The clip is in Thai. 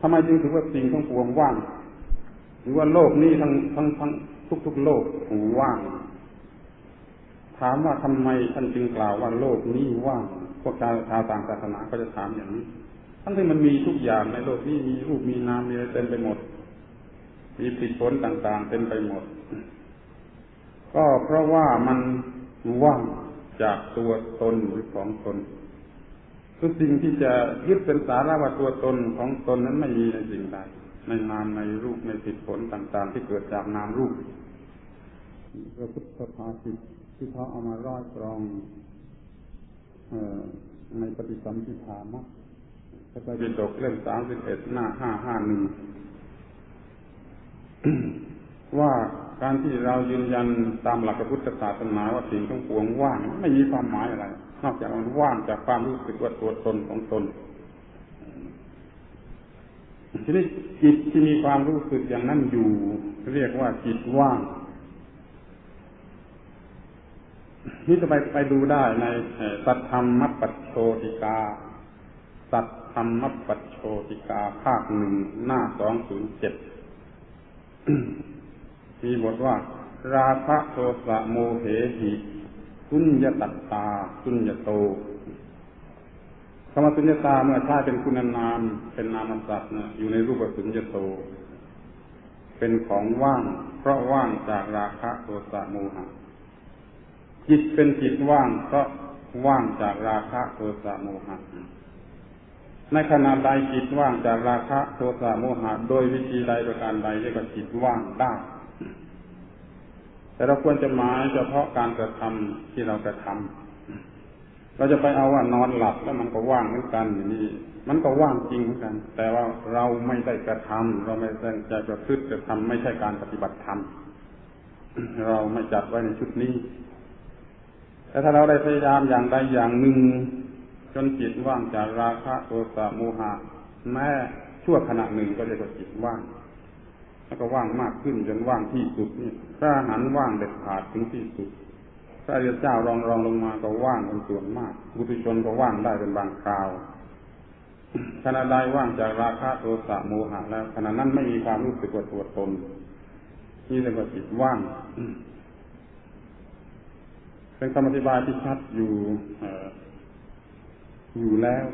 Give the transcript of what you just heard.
ทำไมจึงถือว่าสิ่งทั้งปวงว่าง หรือว่าโลกนี้ทั้งทั้งทั้งทุกๆโลกว่าง ถามว่าทำไมท่านจึงกล่าวว่าโลกนี้ว่างพวกชาวชาวต่างศาสนาก็จะถามอย่างนี้ ทั้งที่มันมีทุกอย่างในโลกนี้มีรูปมีนามมีอะไรเต็มไปหมด มีผิดผลต่างๆเต็มไปหมด ก็เพราะว่ามันว่างจากตัวตนหรือของตน คือสิ่งที่จะยึดเป็นสาระว่าตัวตนของตนนั้นไม่มีในสิ่งใดในนามในรูปในผิดผลต่าง ๆ ที่เกิดจากนามรูปพระพุทธภาษิตที่เขาเอามาร้อยกรองในปฏิสัมพิธามักพระไตรปิฎกเล่มสามสิบเอ็ดหน้าห้าห้าหนึ่งว่า การที่เรายืนยันตามหลักพระพุทธศาสนาว่าสิ่งทั้งปวงว่างไม่มีความหมายอะไร นอกจากมันว่างจากความรู้สึกว่าตัวตนของตนทีนี้จิตที่มีความรู้สึกอย่างนั้นอยู่ เรียกว่าจิตว่าง นี่จะไปไปดูได้ในสัตธรรมมัปปโชติกา สัตธรรมมัปปโชติกาภาคหนึ่งหน้าสองศูนย์เจ็ด มีบทว่า ราคะโทสะโมเหหิสุญญตัตตาสุญญโตคำว่าสุญญตาเมื่อใช้เป็นคุณนามเป็นนามสัตว์เนี่ยอยู่ในรูปสุญญโต เป็นของว่าง เพราะว่างจากราคะโทสะโมหะ จิตเป็นจิตว่างเพราะว่างจากราคะโทสะโมหะ ในขณะใดจิตว่างจากราคะโทสะโมหะ โดยวิธีใดประการใดเรียกว่าจิตว่างได้ แต่เราควรจะหมายเฉพาะการกระทำที่เรากระทำเราจะไปเอาว่านอนหลับแล้วมันก็ว่างเหมือนกันอย่างนี้มันก็ว่างจริงเหมือนกัน แต่ว่าเราไม่ได้กระทำเราไม่ได้ใจประพฤติกระทำไม่ใช่การปฏิบัติธรรมเราไม่จัดไว้ในชุดนี้ แต่ถ้าเราได้พยายามอย่างใดอย่างหนึ่ง จนจิตว่างจากราคะโทสะโมหะแม้ชั่วขณะหนึ่งก็เรียกว่าจิตว่าง แล้วก็ว่างมากขึ้นจนว่างที่สุดนี่พระหันว่างเด็ดขาดถึงที่สุด พระอริยเจ้ารองรองลงมาก็ว่างเป็นส่วนมากบุตุชนก็ว่างได้เป็นบางคราวขณะใดว่างจากราคะโทสะโมหะแล้วขณะนั้นไม่มีความรู้สึกว่าตัวตนนี่เรียกว่าจิตว่างเป็นคำอธิบายที่ชัดอยู่อยู่แล้ว